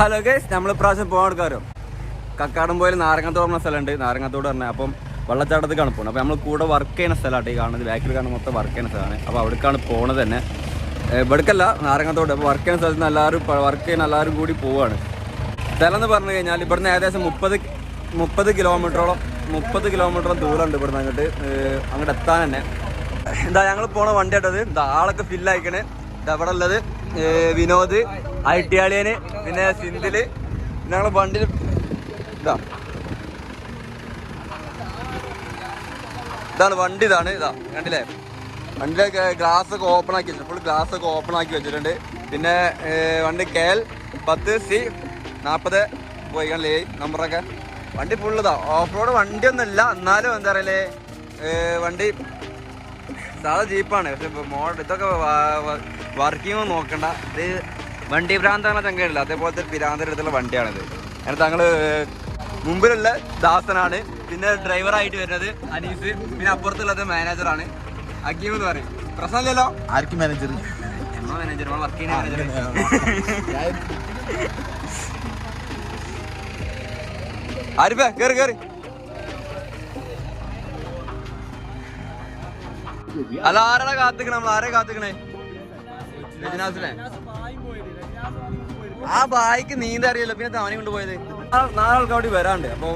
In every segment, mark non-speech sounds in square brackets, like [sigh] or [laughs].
Hello guys നമ്മൾ ഇപ്രാവശ്യം പോകാൻ കക്കാടം കക്കാടംപോയിൽ നാരങ്ങത്തോട് പറഞ്ഞ സ്ഥലമുണ്ട്. നാരങ്ങത്തോട് പറഞ്ഞ അപ്പം വെള്ളച്ചാട്ടത്തിൽ കാണാൻ പോകണം അപ്പോൾ നമ്മൾ കൂടെ വർക്ക് ചെയ്യുന്ന സ്ഥലമായിട്ട് ഈ കാണുന്നത്. ബാക്കിൽ കാണുന്ന മൊത്തം വർക്ക് ചെയ്യുന്ന സ്ഥലമാണ്. അപ്പോൾ അവിടേക്കാണ് പോകുന്നത് തന്നെ. ഇവിടേക്കല്ല നാരങ്ങത്തോട്. അപ്പോൾ വർക്ക് ചെയ്യുന്ന സ്ഥലത്ത് എല്ലാവരും വർക്ക് ചെയ്യുന്ന എല്ലാവരും കൂടി പോവാണ്. സ്ഥലം എന്ന് പറഞ്ഞു കഴിഞ്ഞാൽ ഇവിടുന്ന് ഏകദേശം മുപ്പത് മുപ്പത് കിലോമീറ്ററോളം മുപ്പത് കിലോമീറ്ററോളം ദൂരമുണ്ട് ഇവിടുന്ന് അങ്ങോട്ട്. അങ്ങോട്ട് എത്താൻ തന്നെ. എന്താ ഞങ്ങൾ പോണ വണ്ടി ഇട്ടത് എന്താ ആളൊക്കെ ഫില്ലായിക്കണേ ഇതാ ഇവിടെ ഉള്ളത് വിനോദ്. ഐട്ടിയാളിയന് പിന്നെ സിന്ധിൽ ഞങ്ങൾ വണ്ടിയിൽ ഇതാ. ഇതാണ് വണ്ടി ഇതാണ് ഇതാ കണ്ടില്ലേ? വണ്ടിയിലെ ഗ്ലാസ് ഒക്കെ ഓപ്പൺ ആക്കി വെച്ചിട്ടുണ്ട്. ഫുൾ ഗ്ലാസ് ഒക്കെ ഓപ്പൺ ആക്കി വെച്ചിട്ടുണ്ട്. പിന്നെ വണ്ടി കെ എൽ പത്ത് സി നാൽപ്പത് പോയി കണ്ടില്ലേ നമ്പറൊക്കെ വണ്ടി ഫുള്ളതാ ഓഫ് റോഡ് വണ്ടിയൊന്നുമില്ല. എന്നാലും എന്താ പറയലേ? വണ്ടി സാധാ ജീപ്പാണ്. പക്ഷെ മോഡൽ ഇതൊക്കെ വർക്കിംഗ് നോക്കണ്ട. ഇത് വണ്ടി ഭ്രാന്താണ് ചങ്കയില്ല അതേപോലത്തെ പിരാന്തര അടുത്തുള്ള വണ്ടിയാണിത്. അതിന് താങ്കൾ മുമ്പിലുള്ള ദാസനാണ് പിന്നെ ഡ്രൈവറായിട്ട് വരുന്നത് അനീസ് പിന്നെ അപ്പുറത്തുള്ളത് മാനേജറാണ്. അഗീം എന്ന് പറയും. പ്രശ്നമില്ലല്ലോ? ആർക്കും മാനേജർ? മാനേജർ വർക്ക് ചെയ്യുന്ന മാനേജർ? ആരിഫേ കേറി കേറി. അല്ല ആരാടാ കാത്തിക്കണേ? നമ്മൾ ആരെ കാത്തിക്കണേ? രജനാസിനെ? ആ ബായിക്ക് നീന്ത അറിയില്ല. പിന്നെ താനെ കൊണ്ടുപോയത് നാളെ ആൾക്കാർ അവിടെ വരാണ്ട് അപ്പോൾ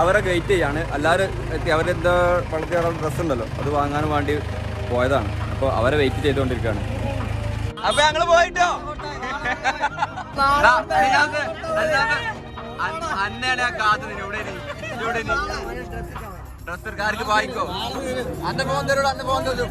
അവരെ വെയിറ്റ് ചെയ്യാണ്. എല്ലാവരും എത്തി. അവരെന്താ വളർത്തിയ ഡ്രസ്സ് ഉണ്ടല്ലോ. അത് വാങ്ങാൻ വേണ്ടി പോയതാണ്. അപ്പോൾ അവരെ വെയിറ്റ് ചെയ്തുകൊണ്ടിരിക്കുകയാണ് അപ്പൊ ഞങ്ങൾ പോയിട്ടോ? അന്നേടെ കാത്തു ഇവിടെ വായിക്കോ അന്ന് പോകുന്നവരോട് അന്ന് പോകുന്നവരും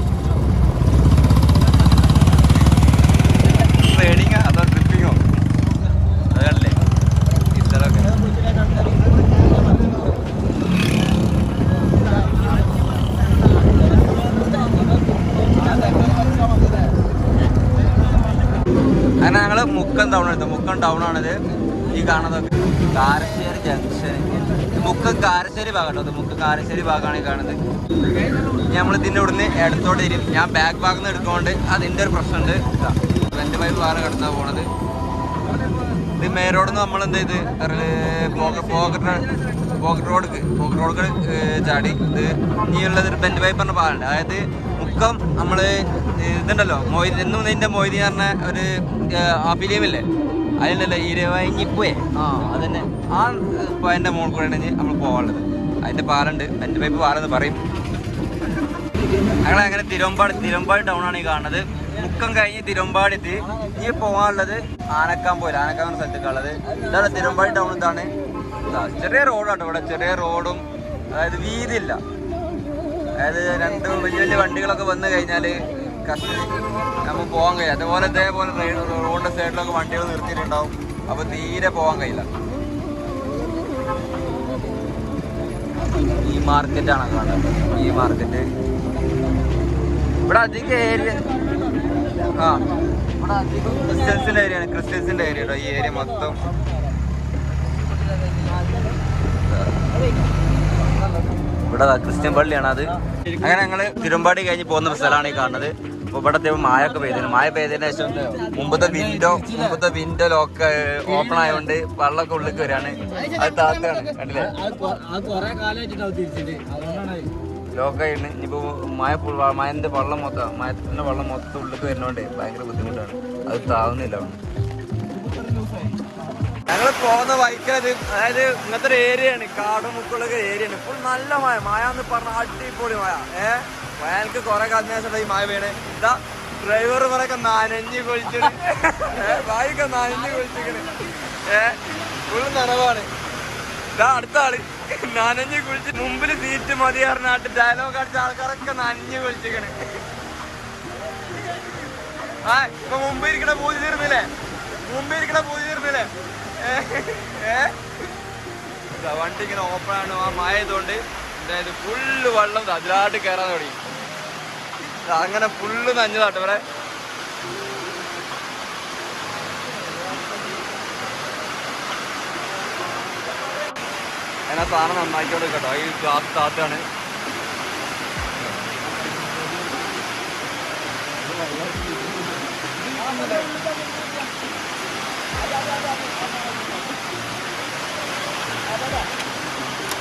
ഞങ്ങൾ മുക്കം ടൗൺ ആണിത് ഈ കാണുന്നതൊക്കെ. കാരശ്ശേരി ജംഗ്ഷൻ മുക്കം കാരശ്ശേരി ഭാഗം കേട്ടോ. മുക്കം കാരശ്ശേരി ഭാഗമാണ് ഈ കാണുന്നത്. നമ്മൾ ഇതിന്റെ ഇവിടുന്ന് ഇടത്തോട്ട് ഇരും ഞാൻ ബാക്ക് ഭാഗത്ത് നിന്ന് എടുക്കുകൊണ്ട് അതിന്റെ ഒരു പ്രശ്നമുണ്ട്. എന്റെ വൈഫ് വേറെ കിടന്നാ പോണത്. ഇത് മെയിൻ റോഡിൽ നിന്ന് നമ്മൾ എന്ത് ചെയ്ത്? പോക്കറ്റ് പോക്കറ്റ് റോഡ്ക്ക് റോഡ് പോക്കറ്റ് റോഡ് ചാടി. ഇത് ഇനിയുള്ളത് ഒരു ബെൻഡ് പറഞ്ഞ പാലുണ്ട് അതായത് മുക്കം നമ്മൾ ഇതുണ്ടല്ലോ മൊയ്തി എന്നും നിന്റെ മൊയ്തി പറഞ്ഞ ഒരു ആ ഫിലിമില്ലേ അതിലല്ലോ ഇരവഞ്ഞിപ്പോയെ ആ അതന്നെ. ആ പോയിന്റെ മോൾ കൂടെ നമ്മൾ പോകാനുള്ളത് അതിന്റെ പാലുണ്ട്. അതിന്റെ പൈപ്പ് പാലെന്ന് പറയും. ഞങ്ങൾ അങ്ങനെ തിരുവമ്പാടി തിരുവമ്പാടി ടൗൺ ആണ് ഈ കാണുന്നത്. മുക്കം കഴിഞ്ഞ് തിരുവമ്പാടി എത്തി ഈ പോകാനുള്ളത് ആനക്കാൻ പോയില്ല? ആനക്കാൻ എന്ന സ്ഥലത്തേക്കുള്ളത് ഇതാണ് തിരുവമ്പാടി ടൗൺ ഇതാണ്. ചെറിയ റോഡാണ് ഇവിടെ. ചെറിയ റോഡും അതായത് വീതിയില്ല. അതായത് രണ്ട് വലിയ വലിയ വണ്ടികളൊക്കെ വന്നു കഴിഞ്ഞാൽ നമുക്ക് പോകാൻ കഴിയില്ല. അതുപോലെ ഇതേപോലെ റൈഡ് റോഡിന്റെ സൈഡിലൊക്കെ വണ്ടികൾ നിർത്തിയിട്ടുണ്ടാവും. അപ്പൊ തീരെ പോകാൻ കഴിയില്ല. ഈ മാർക്കറ്റാണ് കാണുന്നത് ഈ മാർക്കറ്റ് ഇവിടെ അധികം ഏരിയ ആ. ഇവിടെ അധികം ക്രിസ്ത്യൻസിന്റെ ഏരിയ ആണ്. ക്രിസ്ത്യൻസിന്റെ ഏരിയ കേട്ടോ ഈ ഏരിയ മൊത്തം. ഇവിടെ ക്രിസ്ത്യൻ പള്ളിയാണ് അത് അങ്ങനെ ഞങ്ങൾ തിരുമ്പാടി കഴിഞ്ഞ് പോകുന്ന സ്ഥലമാണ് ഈ കാണുന്നത്. അപ്പൊ ഇവിടെ മായ ഒക്കെ പെയ്തിന്. മായ പെയ്തതിന് ശേഷം മുമ്പത്തെ വിൻഡോ മുമ്പത്തെ വിൻഡോ ലോക്ക് ഓപ്പൺ ആയതുകൊണ്ട് വെള്ളമൊക്കെ ഉള്ളിൽ വരികയാണ് അത് താത്താണ് കണ്ടില്ലേ? ലോക്കായിട്ട് ഇനിയിപ്പോ മായ ഫുൾ മായന്റെ വെള്ളം മൊത്തം മഴത്തിന്റെ വെള്ളം മൊത്തം ഉള്ളിൽ വരുന്നോണ്ട് ഭയങ്കര ബുദ്ധിമുട്ടാണ്. അത് താവുന്നില്ല ഞങ്ങൾ പോകുന്ന വൈക്കത് അതായത് ഇങ്ങനത്തെ ഒരു ഏരിയയാണ് കാടുമുക്കുള്ള ഏരിയ ഏരിയയാണ് ഇപ്പോൾ നല്ല മായ. മായ എന്ന് പറഞ്ഞ അടിപൊളി മായ. ഏ? മഴക്ക് കുറെ കാലത്തിന് ഈ മായ വീണ് ഇതാ ഡ്രൈവർ പറയൊക്കെ നനഞ്ഞ് കൊളിച്ചിട്ട് വായിക്ക നനഞ്ഞ് കൊളിച്ചിക്കണ്. ഏ ഫുൾ നനവാണ്. ഇതാ അടുത്ത ആൾ നനഞ്ഞ് കുളിച്ച് മുമ്പിൽ സീറ്റ് മതി പറഞ്ഞാട്ട് ഡയലോഗ് അടിച്ച ആൾക്കാരൊക്കെ നനഞ്ഞ് കുളിച്ചിക്കണ്. ആ ഇപ്പൊ മുമ്പ് ഇരിക്കണ പൂജ തീർന്നില്ലേ? മുമ്പ് ഇരിക്കണ പൂജ തീർന്നില്ലേ? ഏ? വണ്ടി ഇങ്ങനെ ഓപ്പൺ ആണ്. ആ മഴ ആയതുകൊണ്ട് അതായത് ഫുള്ള് വെള്ളം അതിലാട്ട് കയറാൻ തുടങ്ങി. അങ്ങനെ ഫുള്ള് നഞ്ഞതാട്ടോ ഇവിടെ. അതിനാ സാധനം നന്നാക്കിയോട് കേട്ടോ ഈ ഗ്ലാസ് താത്താണ്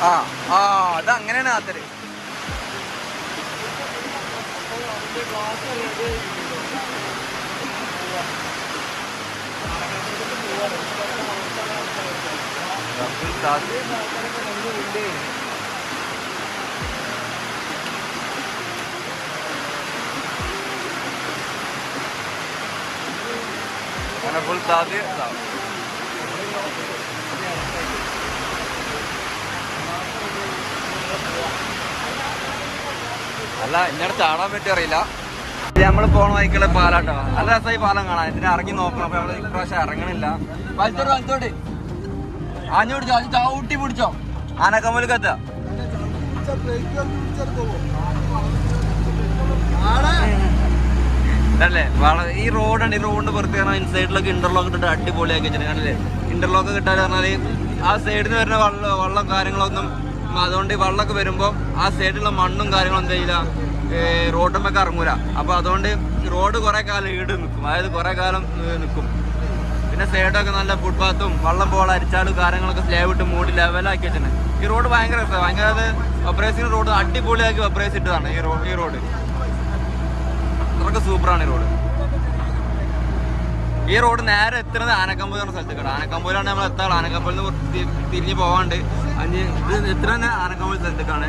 ആ ആ അത് അങ്ങനെയാണ് ആത്തര് അങ്ങനെ ഫുൾ സാധ്യ അല്ല ഇങ്ങനെ ചാടാൻ പറ്റി അറിയില്ല നമ്മൾ പോണ വൈക്കുള്ള പാലാട്ടോ. നല്ല രസമായി പാലം കാണാൻ. ഇതിനെ ഇറങ്ങി നോക്കണം. അപ്പൊ നമ്മൾ ഇപ്രാവശ്യം ഇറങ്ങണില്ല. വലിച്ചോട്ട് വലിച്ചോട്ട് ആഞ്ഞു പിടിച്ചോ? അത് ചവിട്ടി പിടിച്ചോ? ആനക്കമ്മലക്കത്ത കത്ത അല്ലേ വള ഈ റോഡാണ്. ഈ റോഡിന്റെ പുറത്ത് ഇൻസൈഡിലൊക്കെ ഇന്റർലോക്ക് ഇട്ടിട്ട് അടിപൊളിയാക്കി വെച്ചിട്ടുണ്ട് അല്ലേ ഇന്റർലോക്ക് കിട്ടാൻ പറഞ്ഞാൽ ആ സൈഡിൽ നിന്ന് വരുന്ന വെള്ളം വെള്ളം കാര്യങ്ങളൊന്നും അതുകൊണ്ട് ഈ വെള്ളമൊക്കെ വരുമ്പോൾ ആ സൈഡിലുള്ള മണ്ണും കാര്യങ്ങളും എന്താ ചെയ്യില്ല? റോഡുമൊക്കെ ഇറങ്ങൂല. അപ്പൊ അതുകൊണ്ട് റോഡ് കുറെ കാലം ഈട് നിൽക്കും അതായത് കുറെ കാലം നിൽക്കും പിന്നെ സൈഡൊക്കെ നല്ല ഫുട്പാത്തും വള്ളം പോൾ അരിച്ചാലും കാര്യങ്ങളൊക്കെ സ്ലാബ് ഇട്ട് മൂടി ലെവലാക്കി വെച്ചിട്ടുണ്ട്. ഈ റോഡ് ഭയങ്കര രസമാണ് ഭയങ്കര അത് റോഡ് അടിപൊളിയാക്കി ഒപ്പറേസ് ഇട്ടതാണ് ഈ റോഡ് ഈ റോഡ് അതൊക്കെ സൂപ്പറാണ് ഈ റോഡ് ഈ റോഡ് നേരെ എത്തുന്നത് ആനക്കമ്പൂർ എന്ന സ്ഥലത്തേക്കാണ്. ആനക്കമ്പൂരാണ് നമ്മൾ എത്താറ് ആനക്കമ്പൂരിൽ നിന്ന് തിരിഞ്ഞ് പോകാണ്ട് അഞ്ച് ഇത് എത്തുന്നത് ആനക്കമ്പൂർ സ്ഥലത്തേക്കാണ്?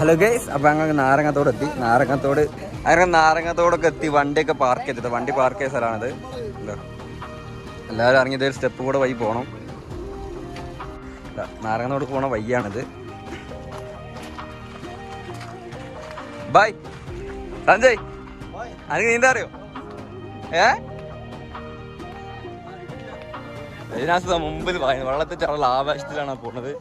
ഹലോ ഗൈസ് അപ്പൊ ഞങ്ങൾ നാരങ്ങത്തോട് എത്തി നാരങ്ങത്തോട് അങ്ങനെ നാരങ്ങത്തോടൊക്കെ എത്തി. വണ്ടിയൊക്കെ പാർക്ക് ചെയ്തത് വണ്ടി പാർക്ക് ചെയ്ത സ്ഥലമാണിത്. എല്ലാവരും ഇറങ്ങിയത് ഒരു സ്റ്റെപ്പ് കൂടെ വഴി പോകണം നാരങ്ങത്തോട് പോണ വയ്യാണിത് ബൈ. സഞ്ജയ്. അനക്ക് നീന്താ അറിയോ? ഏ? ഇതിനകത്ത് മുമ്പിൽ വെള്ളത്തിൽ ചടല ആവേശത്തിലാണ് പോണത്.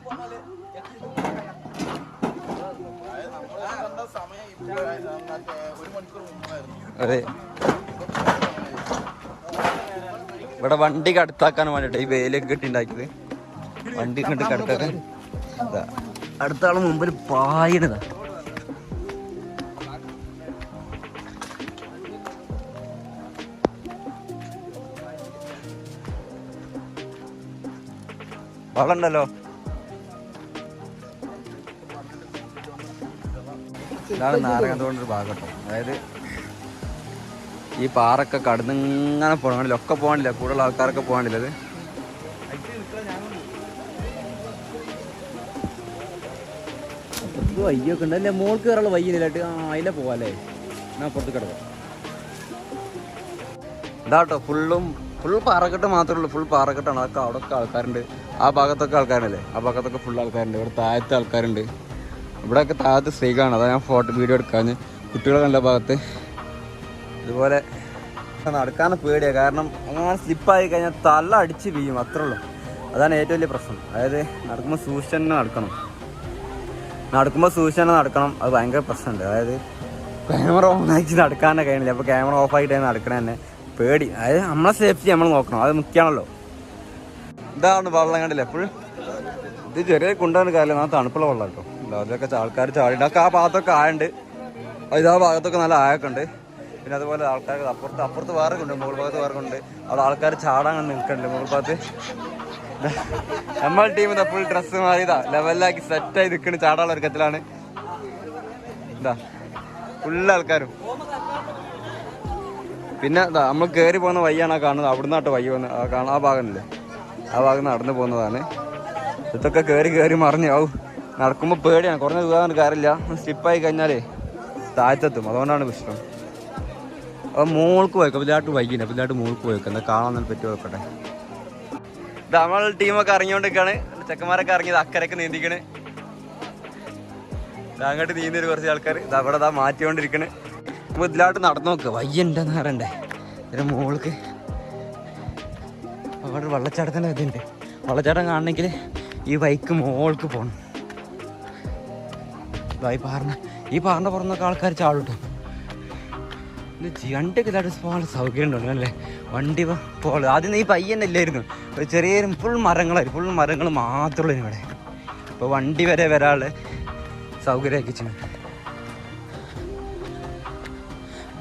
അതെ. ഇവിടെ വണ്ടി കടുത്താക്കാൻ വേണ്ടിട്ട് ഈ വേലൊക്കെ കെട്ടിണ്ടാക്കിയത്. വണ്ടി കണ്ട് കടുത്താക്കാൻ. അടുത്ത ആൾ മുമ്പിൽ പായണതാ. വെള്ളം ഇതാണ് നാരകത്തോണ്ടൊരു ഭാഗം കേട്ടോ അതായത് ഈ പാറൊക്കെ കടന്നിങ്ങനെ പോകണില്ല ഒക്കെ പോകണില്ല കൂടുതൽ ആൾക്കാരൊക്കെ പോകണില്ലത് അപ്പുറത്ത് വയ്യൊക്കെ ഉണ്ട്. അല്ലേ മോൾക്ക് കയറുള്ള വയ്യില്ലായിട്ട് ആ അതിലെ പോവാല്ലേ ഞാൻ പുറത്ത് കിടക്കാം. ഇതാട്ടോ ഫുള്ളും ഫുൾ പാറക്കെട്ട് മാത്രമേ ഉള്ളൂ. ഫുൾ പാറക്കെട്ടാണ്. അതൊക്കെ അവിടെയൊക്കെ ആൾക്കാരുണ്ട്. ആ ഭാഗത്തൊക്കെ ആൾക്കാരുണ്ടല്ലേ? ആ ഭാഗത്തൊക്കെ ഫുൾ ആൾക്കാരുണ്ട്. ഇവിടെ താഴത്തെ ആൾക്കാരുണ്ട്. ഇവിടെയൊക്കെ താഴത്ത് സ്ത്രീകളാണ്. അതാ ഞാൻ ഫോട്ടോ വീഡിയോ എടുക്കാൻ. കുട്ടികൾ കണ്ട ഭാഗത്ത്. ഇതുപോലെ നടക്കാൻ പേടിയാ. കാരണം അങ്ങനെ സ്ലിപ്പായി കഴിഞ്ഞാൽ തല അടിച്ച് വീയും അത്രേ ഉള്ളൂ. അതാണ് ഏറ്റവും വലിയ പ്രശ്നം. അതായത് നടക്കുമ്പോൾ സൂക്ഷിച്ച് നടക്കണം. നടക്കുമ്പോൾ സൂക്ഷിച്ച് നടക്കണം. അത് ഭയങ്കര പ്രശ്നമുണ്ട്. അതായത് ക്യാമറ ഓൺ ആക്കി നടക്കാനേ കഴിയണില്ല. അപ്പോൾ ക്യാമറ ഓഫ് ആയിട്ട് നടക്കണ തന്നെ പേടി. അതായത് നമ്മളെ സേഫ്റ്റി നമ്മൾ നോക്കണം. അത് മുഖ്യമാണല്ലോ ഇതാണ് വെള്ളം കണ്ടില്ല എപ്പോഴും. ഇത് ചെറിയ കുണ്ടാണ് കാര്യം ആ തണുപ്പുള്ള വെള്ളം കേട്ടോ അതിലൊക്കെ ആൾക്കാർ ഒക്കെ ആ ഭാഗത്തൊക്കെ ആയുണ്ട്. ഇതാ ഭാഗത്തൊക്കെ നല്ല ആയൊക്കെ ഉണ്ട് പിന്നെ അതുപോലെ ആൾക്കാർ അപ്പുറത്ത് അപ്പുറത്ത് വേറെ ഉണ്ട് മുകൾ ഭാഗത്ത് വേറെ ഉണ്ട് അവിടെ ആൾക്കാർ ചാടാൻ നിൽക്കണ്ട് മുകൾ ഭാഗത്ത്? [laughs] നമ്മൾ ടീം ഇതാ ഫുൾ ഡ്രസ്സ് മാറിയതാ ലെവലിലാക്കി സെറ്റായി നിൽക്കണ ചാടാനുള്ള ഒരുക്കത്തിലാണ് ഇതാ. ഫുള്ള് ആൾക്കാരും. പിന്നെ ഇതാ നമ്മൾ കയറി പോകുന്ന വഴിയാണ് ആ കാണുന്നത്. അവിടുന്ന് ആട്ടോ വഴി വന്ന്. ആ ഭാഗമല്ലേ ആ ഭാഗം നടന്നു പോകുന്നതാണ്. ഇതൊക്കെ കയറി കയറി മറിഞ്ഞു. ആവും നടക്കുമ്പോൾ പേടിയാണ്. കുറഞ്ഞ ദൂരം കയറില്ല സ്ലിപ്പായി കഴിഞ്ഞാലേ താഴ്ത്തെത്തും. അതുകൊണ്ടാണ് പ്രശ്നം. അപ്പോൾ മോൾക്ക് പോയേക്കാം. ഇതിലാട്ട് വൈകില്ല ഇതിലാട്ട് മോൾക്ക് പോയേക്കാം. എന്താ കാണാൻ പറ്റുമോ നോക്കട്ടെ. നമ്മൾ ടീമൊക്കെ ഇറങ്ങിക്കൊണ്ടിരിക്കുകയാണ് ചെക്കന്മാരൊക്കെ ഇറങ്ങിയത് അക്കരക്ക് നീന്തിക്കണ്. അങ്ങോട്ട് നീന്തി കുറച്ച് ആൾക്കാർ. ഇത് അവിടെ ദാ മാറ്റിക്കൊണ്ടിരിക്കണ്. അപ്പോൾ ഇതിലാട്ട് നടന്നു നോക്ക്. വയ്യണ്ടെന്ന് പറയണ്ടേ. ഇതിന് മോൾക്ക്. അവിടെ വെള്ളച്ചാട്ടത്തിന്റെ ഇതുണ്ട്. വെള്ളച്ചാട്ടം കാണണമെങ്കിൽ ഈ ബൈക്ക് മോൾക്ക് പോകണം ദാ ഈ പാറിന് ഈ പാറിന്റെ പുറന്നൊക്കെ ആൾക്കാർ ചാടും വണ്ടിയൊക്കെ ഇതായിട്ട് സ്മോൾ സൗകര്യം ഉണ്ടോ അല്ലേ? വണ്ടി പോൾ ആദ്യം ഈ പയ്യന്നെ ഇല്ലായിരുന്നു. ഒരു ഫുൾ മരങ്ങളായിരുന്നു ഫുൾ മരങ്ങൾ മാത്രമേ ഇവിടെ. ഇപ്പോൾ വണ്ടി വരെ വരാൾ സൗകര്യമാക്കി കുറെ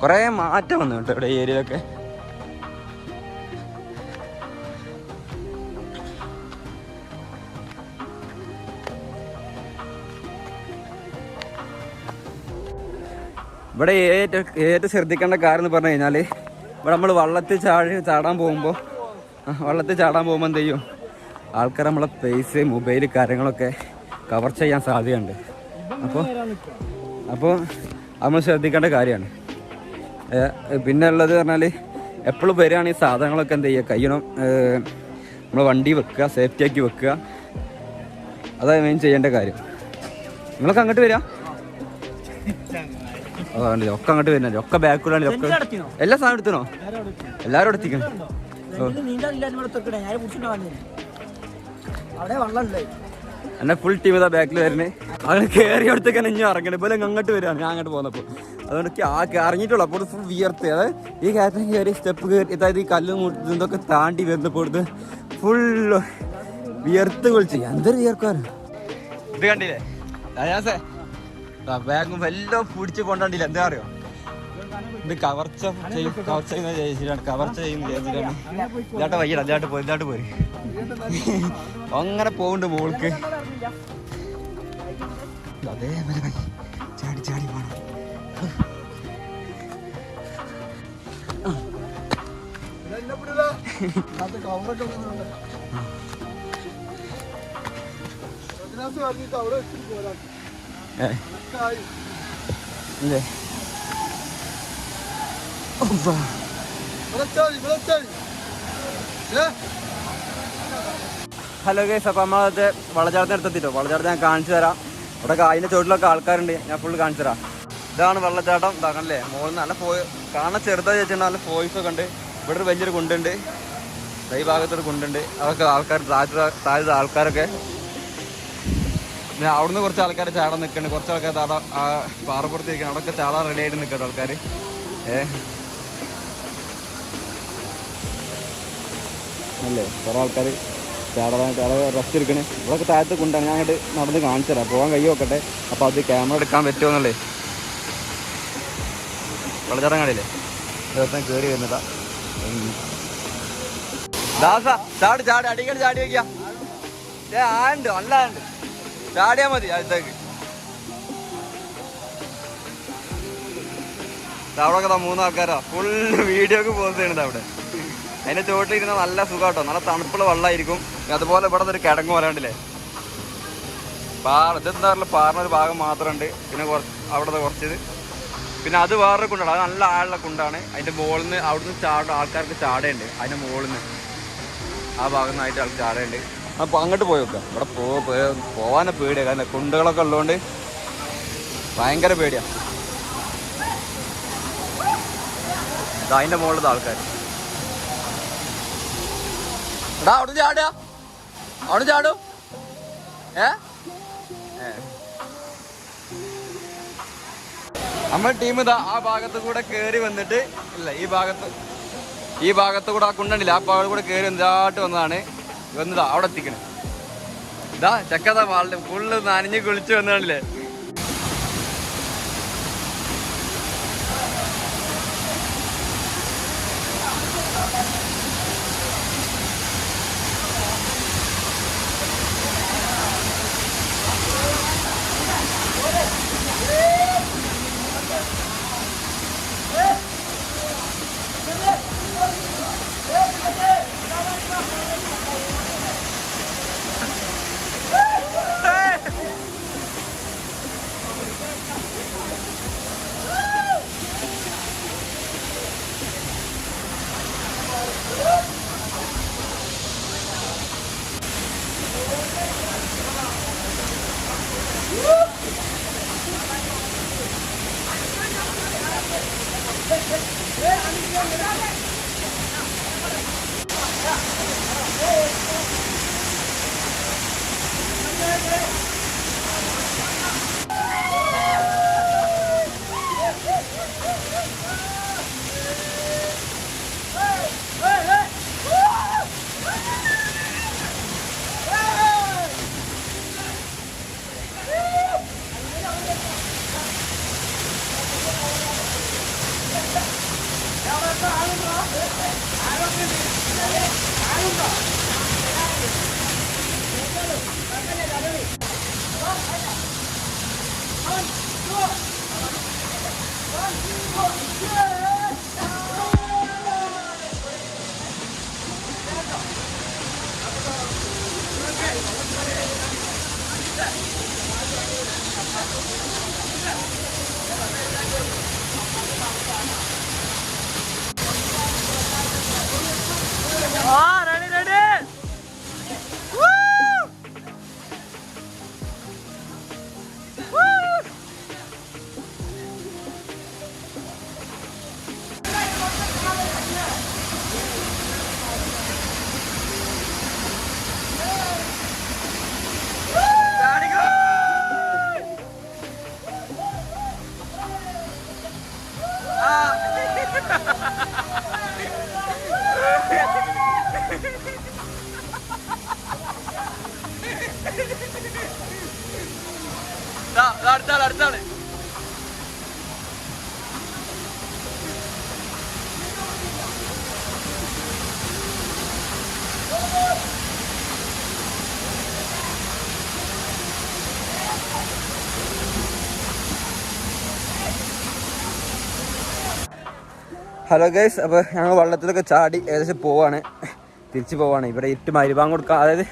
കുറേ മാറ്റം വന്നു കേട്ടോ ഇവിടെ ഏരിയയിലൊക്കെ. ഇവിടെ ഏറ്റവും ഏറ്റവും ശ്രദ്ധിക്കേണ്ട കാര്യം എന്ന് പറഞ്ഞു കഴിഞ്ഞാൽ ഇവിടെ നമ്മൾ വള്ളത്തിൽ ചാടി ചാടാൻ പോകുമ്പോൾ വള്ളത്തിൽ ചാടാൻ പോകുമ്പോൾ എന്ത് ചെയ്യും? ആൾക്കാർ നമ്മളെ പേസ് മൊബൈൽ കാര്യങ്ങളൊക്കെ കവർ ചെയ്യാൻ സാധ്യതയുണ്ട്. അപ്പോൾ അപ്പോൾ നമ്മൾ ശ്രദ്ധിക്കേണ്ട കാര്യമാണ്. പിന്നെ ഉള്ളത് പറഞ്ഞാൽ എപ്പോഴും വരികയാണെങ്കിൽ സാധനങ്ങളൊക്കെ എന്ത് ചെയ്യുക? കയ്യണം നമ്മൾ വണ്ടി വെക്കുക സേഫ്റ്റി ആക്കി വെക്കുക. അതാണ് മെയിൻ ചെയ്യേണ്ട കാര്യം. നിങ്ങളൊക്കെ അങ്ങോട്ട് വരിക അതാണ് ഒക്കെ അങ്ങോട്ട് വരുന്നത് ഒക്കെ ബാക്കിലാണ് ഒക്കെ. എല്ലാ സാധനം എടുത്തണോ? എല്ലാരും എടുത്തിക്കണം എന്നെ ഫുൾ ടീം ഇതാ ബാക്കിൽ വരുന്നേ അങ്ങനെ കയറി അടുത്തേക്ക് ഇനി ഇറങ്ങണേ. ഇപ്പോൾ അങ്ങോട്ട് വരികയാണ് ഞാൻ അങ്ങോട്ട് പോകുന്നപ്പോൾ അതുകൊണ്ട് ആ ഇറങ്ങിയിട്ടുള്ളൂ അപ്പോൾ ഫുൾ വിയർത്ത്. അതായത് ഈ കയറ്റം കയറി സ്റ്റെപ്പ് കയറി അതായത് ഈ കല്ല് മുട്ട് ഇതൊക്കെ താണ്ടി വരുന്നപ്പോൾ എടുത്ത് ഫുള്ള് വിയർത്ത് കുളിച്ച്. എന്തൊരു വിയർക്കാണ് ഇത് കണ്ടില്ലേ? ബാഗും എല്ലാം പിടിച്ച് കൊണ്ടില്ല എന്താ അറിയോ? ഇത് കവർച്ച ചെയ്യും കവർച്ച ചെയ്യുന്ന ചേച്ചിയാണ്. കവർച്ച ചെയ്യുന്ന ചേച്ചിയാണ്. ഇതാട്ട് വയ്യട ഇതാട്ട് പോയി ഇതാട്ട് പോയി. അങ്ങനെ പോകുന്നുണ്ട് മോൾക്ക്. അതേപോലെ വൈ ചാടി ചാടി പോണം. അവിടെ വെച്ചിട്ട് പോരാ ചാടി. ഹലോ ഗൈസ് അപ്പോൾ നമ്മളത് വെള്ളച്ചാട്ടത്തിന് എടുത്തെത്തിട്ടോ. വളചാർത്ത് ഞാൻ കാണിച്ചു തരാം. ഇവിടെ കായിന്റെ ചോട്ടിലൊക്കെ ആൾക്കാരുണ്ട്. ഞാൻ ഫുള്ള് കാണിച്ചു തരാം. ഇതാണ് വെള്ളച്ചാട്ടം. ഇതാക്കണല്ലേ മുകളിൽ നല്ല പോയി കാണാൻ ചെറുതായി വെച്ചിട്ടുണ്ട് നല്ല പോയിസ് ഒക്കെ ഉണ്ട്. ഇവിടെ ഒരു വലിയൊരു കുണ്ടുണ്ട്. കൈ ഭാഗത്തൊരു കുണ്ടുണ്ട്. അതൊക്കെ ആൾക്കാർ താഴ്ത്ത താഴ്ത്ത ആൾക്കാരൊക്കെ. പിന്നെ അവിടുന്ന് കുറച്ച് ആൾക്കാർ ചാടാൻ നിൽക്കുന്നുണ്ട് കുറച്ച് ആൾക്കാർ ആ പാറപ്പുറത്ത് നിൽക്കണം അവിടെയൊക്കെ ചാടാൻ റെഡി ആയിട്ട് നിൽക്കുന്നത് ആൾക്കാർ ഏ? കുറേ ആൾക്കാർ ചാടാൻ ചാടാൻ റെസ്റ്റ് എടുക്കണേ. ഇവിടെയൊക്കെ താഴത്ത് കൊണ്ടാണ് ഞാൻ അങ്ങോട്ട് നടന്ന് കാണിച്ചു തരാം. പോകാൻ കൈ നോക്കട്ടെ. അപ്പോൾ അത് ക്യാമറ എടുക്കാൻ പറ്റുമെന്നല്ലേ കാണില്ലേ? ദിവസം കയറി വരുന്നതാ. ദാസ ചാടി ചാടി. അടിക്കടി ചാടി വയ്ക്കാം. ഏ ആണ്ട് നല്ല ആണ്ട് ചാടിയാ മതി അടുത്തേക്ക് അവിടെ മൂന്ന് ആൾക്കാരാ. ഫുള്ള് വീഡിയോക്ക് പോസ്റ്റ് ചെയ്യണത് അവിടെ. അതിന്റെ ചുവട്ടിലിരുന്ന നല്ല സുഖാട്ടോ. നല്ല തണുപ്പുള്ള വെള്ളമായിരിക്കും അതുപോലെ ഇവിടെ ഒരു കിടങ്ങ് വരാണ്ടില്ലേ പാറ ഇതെന്താ പറയുക പാറിനൊരു ഭാഗം മാത്രമുണ്ട്. പിന്നെ കുറച്ച് അവിടെ കുറച്ചത്. പിന്നെ അത് വേറൊരു കുണ്ടാണ്. അത് നല്ല ആളുള്ള കുണ്ടാണ്. അതിന്റെ മുകളിൽ നിന്ന് അവിടുന്ന് ചാടും ആൾക്കാർക്ക് ചാടയുണ്ട് അതിന്റെ മുകളിൽ നിന്ന് ആ ഭാഗത്ത് നിന്നായിട്ട് ആൾക്ക് ചാടയുണ്ട് അപ്പോൾ അങ്ങോട്ട് പോയി വെക്കാം ഇവിടെ പോ പോ- പോവാനെ പേടിയാണ് കാരണം കുണ്ടുകളൊക്കെ ഉള്ളതുകൊണ്ട് ഭയങ്കര പേടിയാ. അതിന്റെ മുകളിലത് ആൾക്കാർ എടാ അവിടെ ചാടുക. അവിടെ ചാടും. ഏ? നമ്മുടെ ടീം ഇതാ ആ ഭാഗത്ത് കൂടെ കേറി വന്നിട്ട് ഇല്ല ഈ ഭാഗത്ത് ഈ ഭാഗത്ത് കൂടെ ആ കുണ്ടണ്ടില്ല ആ ഭാഗത്ത് കൂടെ വന്നിട്ട് വന്നതാണ്. വന്നതാ അവിടെ എത്തിക്കണേ. ഇതാ ചക്കതാ വാളിൽ. ഫുള്ള് നനഞ്ഞ് കുളിച്ച് വന്നതാണല്ലേ? ഹലോ ഗൈസ് അപ്പോൾ ഞങ്ങൾ വള്ളത്തിലൊക്കെ ചാടി ഏകദേശം പോവാണ്. തിരിച്ചു പോവാണ്. ഇവിടെ ഇരുട്ട് മരുഭാഗം കൊടുക്കുക അതായത്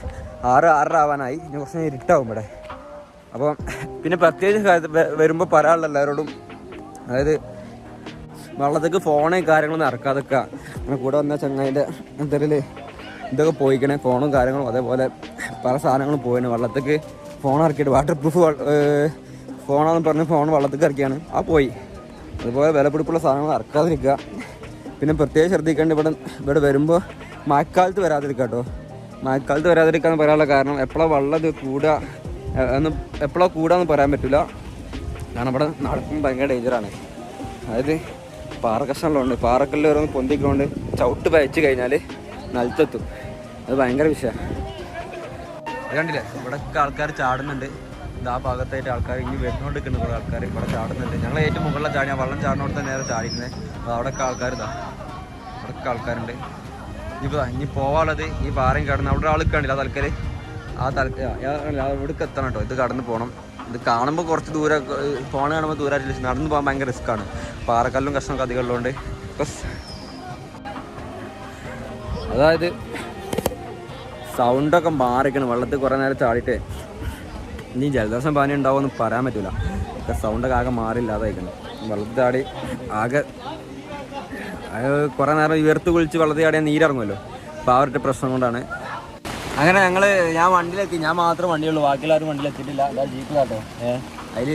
ആറ് ആറര ആവാനായി. ഇനി കുറച്ച് ഇരുട്ടാവും ഇവിടെ. അപ്പോൾ പിന്നെ പ്രത്യേകിച്ച് വരുമ്പോൾ പറയാനുള്ള എല്ലാവരോടും അതായത് വള്ളത്തേക്ക് ഫോണേ കാര്യങ്ങളൊന്നും ഇറക്കാതൊക്കെ അങ്ങനെ കൂടെ വന്ന ചങ്ങായിന്റെ എന്തെങ്കിലും ഇതൊക്കെ പോയിക്കണേ. ഫോണും കാര്യങ്ങളും അതേപോലെ പല സാധനങ്ങളും പോയിന്. വള്ളത്തേക്ക് ഫോൺ ഇറക്കിയിട്ട് വാട്ടർ പ്രൂഫ് ഫോണാന്ന് പറഞ്ഞ് ഫോൺ വള്ളത്തേക്ക് ഇറക്കിയാണ്. ആ പോയി. അതുപോലെ വിലപിടിപ്പുള്ള സാധനങ്ങൾ ഇറക്കാതിരിക്കുക പിന്നെ പ്രത്യേകം ശ്രദ്ധിക്കേണ്ട ഇവിടെ ഇവിടെ വരുമ്പോൾ മഴക്കാലത്ത് വരാതിരിക്കുക കേട്ടോ. മഴക്കാലത്ത് വരാതിരിക്കുക എന്ന് പറയാനുള്ള കാരണം എപ്പോഴാണ് വെള്ളം ഇത് കൂടുക എന്ന് എപ്പോഴാണ് കൂടുകയെന്ന് പറയാൻ പറ്റില്ല. കാരണം ഇവിടെ നടക്കുമ്പോൾ ഭയങ്കര ഡേഞ്ചറാണ് അതായത് പാറക്കഷ്ണങ്ങളുണ്ട് പാറക്കല്ലിൽ ഓരോന്ന് പൊന്തിക്കൊണ്ട് ചവിട്ട് പയച്ച് കഴിഞ്ഞാൽ നിലത്തെത്തും. അത് ഭയങ്കര വിഷയമാണ്. കണ്ടില്ലേ? ഇവിടെ ആൾക്കാർ ചാടുന്നുണ്ട്. ആ ഭാഗത്തായിട്ട് ആൾക്കാർ ഇനി വരുന്നോണ്ടിരിക്കുന്ന കുറേ ആൾക്കാർ ഇവിടെ ചാടുന്നുണ്ട്. ഞങ്ങൾ ഏറ്റവും മുകളിലെ ചാടി. ആ വെള്ളം ചാടിനോട് നേരെ ചാടിയിരുന്നത് അപ്പോൾ അവിടെയൊക്കെ ആൾക്കാർ ഇതാ അവിടെയൊക്കെ ആൾക്കാരുണ്ട് ഇനിയിപ്പോൾ ഇനി പോവാനുള്ളത് ഈ പാറയും കടന്ന് അവിടെ ആൾ കണ്ടില്ല ആ തൽക്കൽ ആ തൽക്ക ഇവിടേക്ക് എത്തണം കേട്ടോ. ഇത് കടന്ന് പോകണം ഇത് കാണുമ്പോൾ കുറച്ച് ദൂരെ ഫോൺ കാണുമ്പോൾ ദൂരമായിട്ട് നടന്നു പോകാൻ ഭയങ്കര റിസ്ക്കാണ് പാറക്കല്ലും കഷ്ണമൊക്കെ അധികം ഉള്ളതുകൊണ്ട് ബസ്. അതായത് സൗണ്ടൊക്കെ മാറിക്കണം വെള്ളത്തിൽ കുറേ നേരം ചാടിയിട്ട്. ഇനി ജലദോഷം പാനി ഉണ്ടാവുമെന്ന് പറയാൻ പറ്റില്ല ഒക്കെ സൗണ്ടൊക്കെ ആകെ മാറില്ലാതായിരിക്കണം വെള്ളത്താടി ആകെ കുറെ നേരം ഉയർത്ത് കുളിച്ച് വെള്ളത്തിൽ ചാടിയാൽ നീരിറങ്ങുമല്ലോ അപ്പോൾ ഒരു പ്രശ്നം കൊണ്ടാണ്. അങ്ങനെ ഞങ്ങൾ ഞാൻ വണ്ടിയിലെത്തി. ഞാൻ മാത്രം വണ്ടിയുള്ളൂ. ബാക്കിയുള്ളവരും വണ്ടിയിലെത്തിയിട്ടില്ല. അതാ ജീപ്പിലാട്ടോ ഏഹ് അതിൽ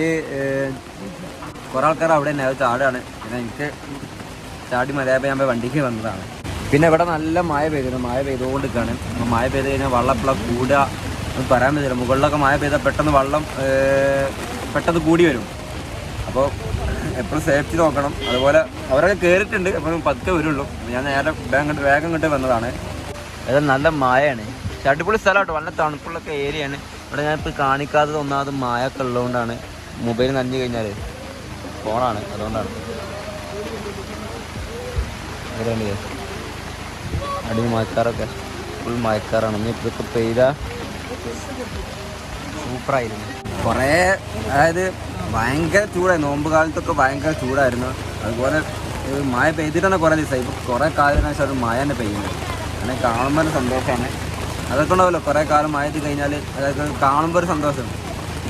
കുറേ ആൾക്കാർ അവിടെ തന്നെ. അത് ചാടാണ്. പിന്നെ എനിക്ക് ചാടി മലയാളം ഞാൻ വണ്ടിക്ക് വന്നതാണ്. പിന്നെ ഇവിടെ നല്ല മഴ പെയ്തിരുന്നു. മഴ പെയ്തുകൊണ്ട് നിൽക്കുകയാണ് മഴ പെയ്ത് കഴിഞ്ഞാൽ വെള്ളം കൂടുക എന്ന് പറയാൻ പറ്റില്ല. മുകളിലൊക്കെ മഴ പെയ്താൽ പെട്ടെന്ന് വെള്ളം പെട്ടെന്ന് കൂടി വരും. അപ്പോൾ എപ്പോഴും സേഫ്റ്റി നോക്കണം. അതുപോലെ അവരൊക്കെ കയറിയിട്ടുണ്ട് അപ്പോൾ പതുക്കെ വരുള്ളൂ. ഞാൻ നേരെ വേഗം വേഗം കണ്ട് വന്നതാണ്. അത് നല്ല മായയാണ് പക്ഷെ അടിപൊളി സ്ഥലമാട്ടോ. നല്ല തണുപ്പുള്ളൊക്കെ ഏരിയയാണ്. ഇവിടെ ഞാനിപ്പോൾ കാണിക്കാത്തത് ഒന്നാമത് മായൊക്കെ ഉള്ളതുകൊണ്ടാണ്. മൊബൈൽ നനഞ്ഞു കഴിഞ്ഞാൽ ഫോണാണ്. അതുകൊണ്ടാണ്. ഇവിടെയുണ്ട് അടി മഴക്കാറൊക്കെ. ഫുൾ മഴക്കാറാണ്. ഇനി ഇതൊക്കെ പെയ്ത സൂപ്പറായിരുന്നു. കുറേ അതായത് ഭയങ്കര ചൂടായി. നോമ്പ് കാലത്തൊക്കെ ഭയങ്കര ചൂടായിരുന്നു. അതുപോലെ മഴ പെയ്തിട്ട് തന്നെ കുറേ ദിവസമായി ഇപ്പോൾ കുറേ കാലത്തിന് അത് മഴ തന്നെ പെയ്യുന്നത് അങ്ങനെ കാണുമ്പോൾ സന്തോഷമാണ്. അതൊക്കെ ഉണ്ടാവുമല്ലോ. കുറേ കാലം മഴ എത്തി കഴിഞ്ഞാൽ അതൊക്കെ കാണുമ്പോൾ ഒരു സന്തോഷം.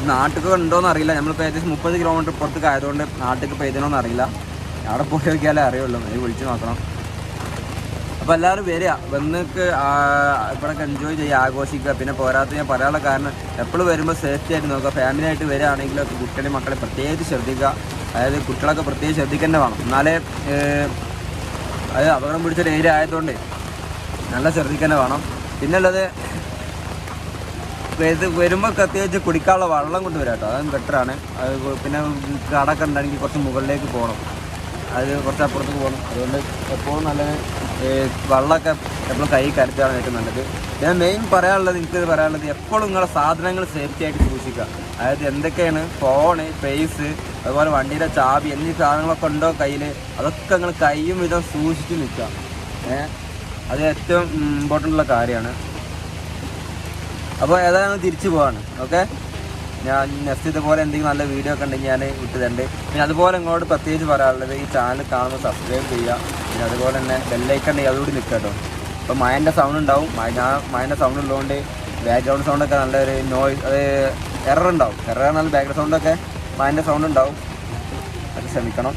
നാട്ടിൽ ഉണ്ടോയെന്ന് അറിയില്ല. നമ്മളിപ്പോൾ ഏകദേശം മുപ്പത് കിലോമീറ്റർ പുറത്തേക്ക് ആയതുകൊണ്ട് നാട്ടിൽ പെയ്തണോന്ന് അറിയില്ല. അവിടെ പോയി നോക്കിയാലേ അറിയുള്ളൂ. നീ വിളിച്ച് നോക്കണം. അപ്പോൾ എല്ലാവരും വരിക. വന്നിട്ട് ഇവിടെയൊക്കെ എൻജോയ് ചെയ്യുക ആഘോഷിക്കുക. പിന്നെ പോരാത്ത ഞാൻ പറയാനുള്ള കാരണം എപ്പോഴും വരുമ്പോൾ സേഫ്റ്റി ആയിട്ട് നോക്കുക. ഫാമിലി ആയിട്ട് വരികയാണെങ്കിലൊക്കെ കുട്ടികളെ മക്കളെ പ്രത്യേകിച്ച് ശ്രദ്ധിക്കുക. അതായത് കുട്ടികളൊക്കെ പ്രത്യേകിച്ച് ശ്രദ്ധിക്കേണ്ട വേണം. എന്നാലേ അത് അപകടം പിടിച്ചൊരു ഏരിയ ആയതുകൊണ്ട് നല്ല ശ്രദ്ധിക്കേണ്ട വേണം. പിന്നെ ഉള്ളത് ഇത് വരുമ്പോൾ പ്രത്യേകിച്ച് കുടിക്കാനുള്ള വെള്ളം കൊണ്ട് വരാം കേട്ടോ അതും ബെറ്ററാണ് അത് പിന്നെ കടക്കെ ഉണ്ടെങ്കിൽ കുറച്ച് മുകളിലേക്ക് പോകണം. അത് കുറച്ച് അപ്പുറത്തേക്ക് പോകണം. അതുകൊണ്ട് എപ്പോഴും നല്ലത് ഈ വെള്ളമൊക്കെ എപ്പോഴും കൈ കരുത്താണ് ഏറ്റവും നല്ലത് പിന്നെ മെയിൻ പറയാനുള്ളത് എനിക്ക് പറയാനുള്ളത് എപ്പോഴും നിങ്ങളുടെ സാധനങ്ങൾ സേഫ്റ്റി ആയിട്ട് സൂക്ഷിക്കുക. അതായത് എന്തൊക്കെയാണ് ഫോണ് പേസ് അതുപോലെ വണ്ടിയുടെ ചാബി എന്നീ സാധനങ്ങളൊക്കെ ഉണ്ടോ കയ്യിൽ അതൊക്കെ നിങ്ങൾ കൈയും വിധം സൂക്ഷിച്ച് നിൽക്കുക. ഏഹ് അത് ഏറ്റവും ഇമ്പോർട്ടന്റ് ഉള്ള കാര്യമാണ്. അപ്പോൾ ഏതായാലും തിരിച്ചു പോവാണ്. ഓക്കെ? ഞാൻ നെക്സ്റ്റ് ഇതുപോലെ എന്തെങ്കിലും നല്ല വീഡിയോ ഒക്കെ ഉണ്ടെങ്കിൽ ഞാൻ ഇട്ടുതണ്ട് പിന്നെ അതുപോലെ ഇങ്ങോട്ട് പ്രത്യേകിച്ച് പറയാനുള്ളത് ഈ ചാനൽ കാണുമ്പോൾ സബ്സ്ക്രൈബ് ചെയ്യുക. പിന്നെ അതുപോലെ തന്നെ ബെല്ലൈക്കൺ അതുകൂടി നിൽക്കുക കേട്ടോ. അപ്പോൾ മഴന്റെ സൗണ്ട് ഉണ്ടാവും. ഞാൻ മഴന്റെ സൗണ്ട് ഉള്ളതുകൊണ്ട് ബാക്ക്ഗ്രൗണ്ട് സൗണ്ടൊക്കെ നല്ലൊരു നോയ്സ് അത് എറർ ഉണ്ടാവും. എറർ എന്നാൽ ബാക്ക്ഗ്രൗണ്ട് സൗണ്ടൊക്കെ മഴന്റെ സൗണ്ട് ഉണ്ടാവും. അത് ക്ഷമിക്കണം